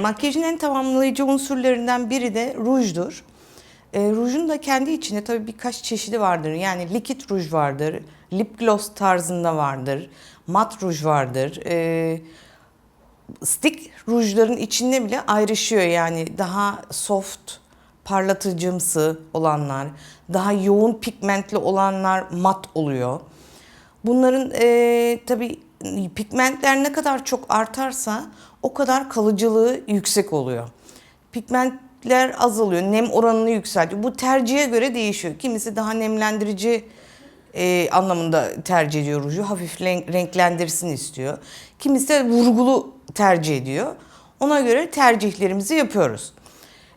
Makyajın en tamamlayıcı unsurlarından biri de rujdur. E, rujun da kendi içinde tabii birkaç çeşidi vardır. Yani likit ruj vardır, lip gloss tarzında vardır, mat ruj vardır. E, stick rujların içinde bile ayrışıyor yani daha soft, parlatıcımsı olanlar, daha yoğun pigmentli olanlar mat oluyor. Bunların e, tabii pigmentler ne kadar çok artarsa o kadar kalıcılığı yüksek oluyor. Pigmentler azalıyor, nem oranını yükseltiyor. Bu tercihe göre değişiyor. Kimisi daha nemlendirici e, anlamında tercih ediyor ruju. Hafif renk- renklendirsin istiyor. Kimisi de vurgulu tercih ediyor. Ona göre tercihlerimizi yapıyoruz.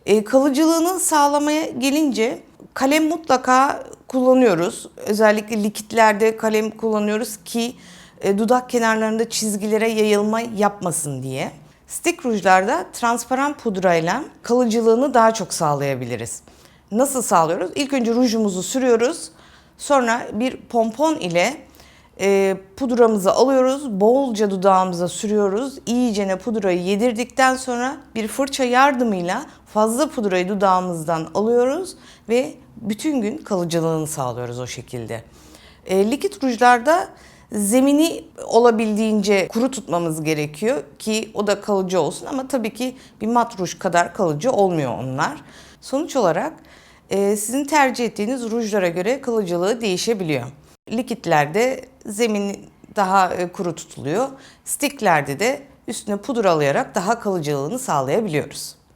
E, kalıcılığını sağlamaya gelince kalem mutlaka kullanıyoruz. Özellikle likitlerde kalem kullanıyoruz ki e, dudak kenarlarında çizgilere yayılma yapmasın diye. Stick rujlarda transparan pudrayla kalıcılığını daha çok sağlayabiliriz. Nasıl sağlıyoruz? İlk önce rujumuzu sürüyoruz. Sonra bir pompon ile e, pudramızı alıyoruz, bolca dudağımıza sürüyoruz. İyicene pudrayı yedirdikten sonra bir fırça yardımıyla fazla pudrayı dudağımızdan alıyoruz ve bütün gün kalıcılığını sağlıyoruz o şekilde. E, likit rujlarda zemini olabildiğince kuru tutmamız gerekiyor ki o da kalıcı olsun ama tabii ki bir mat ruj kadar kalıcı olmuyor onlar. Sonuç olarak e, sizin tercih ettiğiniz rujlara göre kalıcılığı değişebiliyor. Likitlerde zemin daha e, kuru tutuluyor. Sticklerde de üstüne pudralayarak daha kalıcılığını sağlayabiliyoruz.